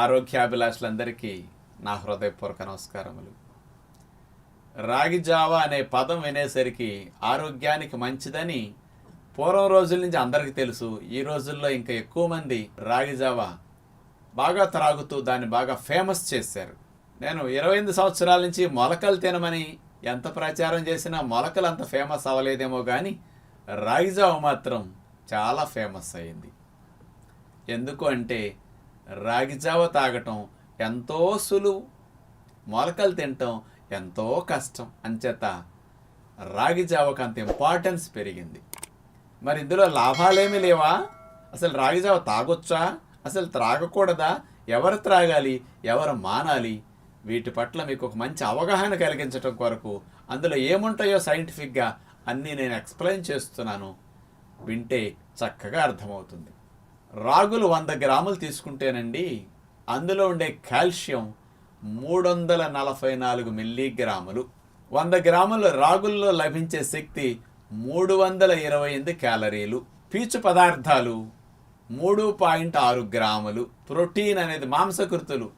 ఆరోగ్యాభిలాషులందరికీ నా హృదయపూర్వక నమస్కారములు. రాగి జావా అనే పదం వినేసరికి ఆరోగ్యానికి మంచిదని పూర్వం రోజుల నుంచి అందరికీ తెలుసు. ఈ రోజుల్లో ఇంకా ఎక్కువ మంది రాగి జావా బాగా త్రాగుతూ దాన్ని బాగా ఫేమస్ చేశారు. నేను ఇరవై ఎనిమిది సంవత్సరాల నుంచి మొలకలు తినమని ఎంత ప్రచారం చేసినా మొలకలు అంత ఫేమస్ అవ్వలేదేమో కానీ రాగి జావ మాత్రం చాలా ఫేమస్ అయింది. ఎందుకు అంటే రాగి జావ తాగటం ఎంతో సులువు. మొలకలు తినటం ఎంతో కష్టం. అంచేత రాగి జావకు అంత ఇంపార్టెన్స్ పెరిగింది. మరి ఇందులో లాభాలేమీ లేవా? అసలు రాగి జావ తాగొచ్చా? అసలు త్రాగకూడదా? ఎవరు త్రాగాలి? ఎవరు మానాలి? వీటి పట్ల మీకు ఒక మంచి అవగాహన కలిగించడం కొరకు అందులో ఏముంటాయో సైంటిఫిక్గా అన్నీ నేను ఎక్స్ప్లెయిన్ చేస్తున్నాను. వింటే చక్కగా అర్థమవుతుంది. రాగులు వంద గ్రాములు తీసుకుంటేనండి అందులో ఉండే కాల్షియం మూడు వందల నలభై నాలుగు మిల్లీగ్రాములు. వంద గ్రాముల రాగుల్లో లభించే శక్తి మూడు వందల ఇరవై ఎనిమిది క్యాలరీలు. పీచు పదార్థాలు మూడు పాయింట్ ఆరు గ్రాములు. ప్రోటీన్ అనేది మాంసకృతులు.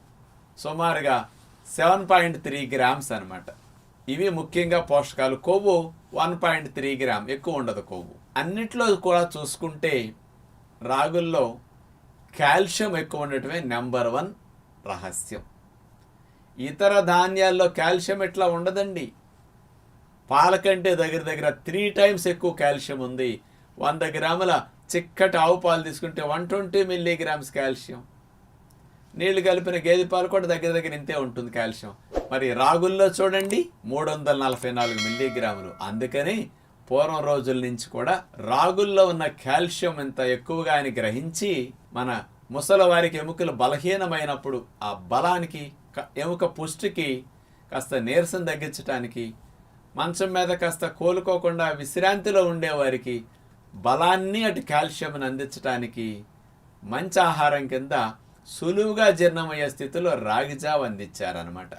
సుమారుగా సెవెన్ పాయింట్ త్రీ గ్రామ్స్ అనమాట ఇవి ముఖ్యంగా పోషకాలు. కొవ్వు వన్ పాయింట్ త్రీ గ్రామ్. ఎక్కువ ఉండదు కొవ్వు. అన్నిట్లో కూడా చూసుకుంటే రాగుల్లో కాల్షియం ఎక్కువ ఉండటమే నెంబర్ వన్ రహస్యం. ఇతర ధాన్యాల్లో కాల్షియం ఎట్లా ఉండదండి? పాల కంటే దగ్గర దగ్గర త్రీ టైమ్స్ ఎక్కువ కాల్షియం ఉంది. వంద గ్రాముల చిక్కటి ఆవు పాలు తీసుకుంటే వన్ ట్వంటీ మిల్లీగ్రామ్స్ కాల్షియం. నీళ్ళు కలిపిన గేదె పాలు కూడా దగ్గర దగ్గర ఇంతే ఉంటుంది కాల్షియం. మరి రాగుల్లో చూడండి మూడు వందల నలభై నాలుగు మిల్లీగ్రాములు. అందుకని పూర్వం రోజుల నుంచి కూడా రాగుల్లో ఉన్న కాల్షియం ఇంత ఎక్కువగా అని గ్రహించి మన ముసలివారికి ఎముకలు బలహీనమైనప్పుడు ఆ బలానికి ఎముక పుష్టికి కాస్త నీరసం తగ్గించడానికి మంచం మీద కాస్త కోలుకోకుండా విశ్రాంతిలో ఉండేవారికి బలాన్ని అటు కాల్షియంని అందించడానికి మంచి ఆహారం కింద సులువుగా జీర్ణమయ్యే స్థితిలో రాగి జావ అందించారనమాట